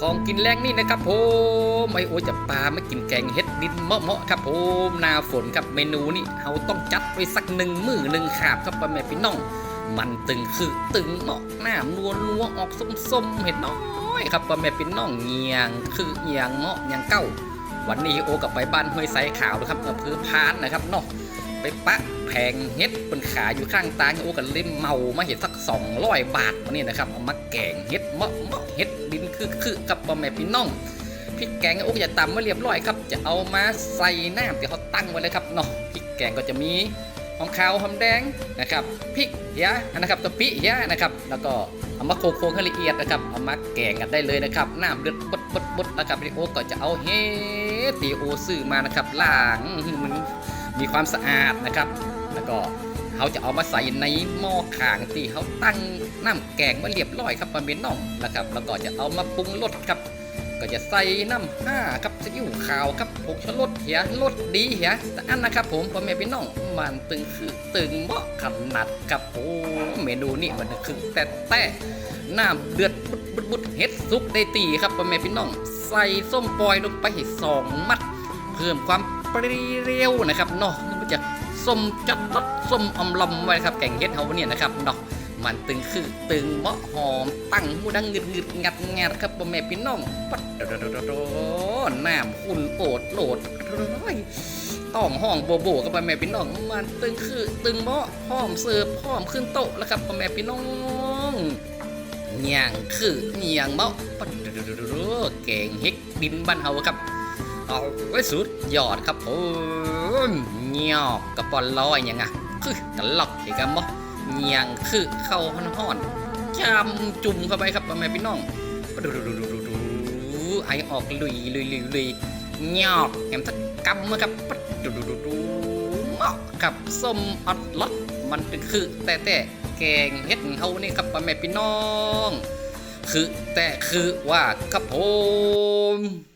ของกินแรงนี่นะครับผมไอโอจะปลาไม่กินแกงเฮ็ดดินเมาะๆครับผมหนาฝนครับเมนูนี้เราต้องจัดไว้สักหนึ่งมือหนึ่งขาบครับพ่อแม่พี่น้อง มันตึงคือตึงเหมาะหน้านวนัวออกส้มๆเห็ดน้อยครับพ่อแม่พี่น้องเงียงคือเงียงเหมาะเงียงเก้า วันนี้โอกับไปบ้านห้วยไซขาวนะครับอำเภอพานนะครับเนาะ ไปปะแผงเฮ็ดบนขาอยู่ข้างตางโอกันเล่มเมามาเห็ดสัก200บาทวันนี้นะครับเอามาแกงเฮ็ดเมาะเมาะเฮ็ดดินคือคือกับพ่อแม่พี่น้องพริกแกงโอก็จะตำมาเรียบร้อยครับ จะเอามาใส่น้ำที่เขาตั้งไว้เลยครับเนาะพริกแกงก็จะมีหอมขาวหอมแดงนะครับพริกเหียนะครับกะปิเหียนะครับแล้วก็เอามาโคกๆให้ละเอียดนะครับเอามาแกงกันได้เลยนะครับน้ำเดือดบดบดบดนะครับพี่โอก็จะเอาเฮ็ดสีโอซื้อมานะครับล้างมัน มีความสะอาดนะครับ แล้วก็เขาจะเอามาใส่ในหม้อข่างที่เขาตั้งน้ำแกงมาเรียบร้อยครับมันเป็นน่องนะครับ แล้วก็จะเอามาปรุงรสครับ ก็จะใส่น้ำห้าครับซีอิ๊วขาวครับผงชูรสเหียรสดีเหียแต่อันนะครับ ผมพ่อแม่พี่น้องมันตึงคือตึงเหมาะขนาดกับโอ้เมนูนี่มันคือแต่แต่น้ำเดือดบุดบุดบุดเฮ็ดซุกได้ตีครับพ่อแม่พี่น้อง ใส่ส้มปล่อยลงไปให้สองมัด เพิ่มความ เปรี้ยวนะครับเนาะมันจะส้มจัดรสส้มอมลำไว้ครับแกงเฮ็ดเฮาเนี่ยนะครับเนาะมันตึงคือตึงเหมาะหอมตั้งหูดังงึดงึดงัดงัดครับพ่อแม่พี่น้องปัดโดโดน้ำคุณโอดโหลดร้อยต้องห้องโบโบกับพ่อแม่พี่น้องมันตึงคือตึงเหมาะหอมเสิร์ฟหอมขึ้นโต๊ะแล้วครับพ่อแม่พี่น้องเนียงคือเนียงเหมาะปัดโดโดโดโดแกงเฮ็ดดินบ้านเฮาครับ เอาไว้สุดยอดครับผมเงียบกระปอนลอยยังไงคือกันหลอกอีกกันบ่เงียงคือเข้าห่อนๆจำจุ่มเข้าไปครับพ่อแม่พี่น้องดูดูดูดูดูไอออกลุยลุยลุยลุยเงียแหมสักกำมาครับดูดูดูดูเหมาะกับส้มอัดลอดมันเป็นคือแต่แต่แกงเฮ็ดเฮานี่ครับพ่อแม่พี่น้อง คือแต่คือว่าครับผม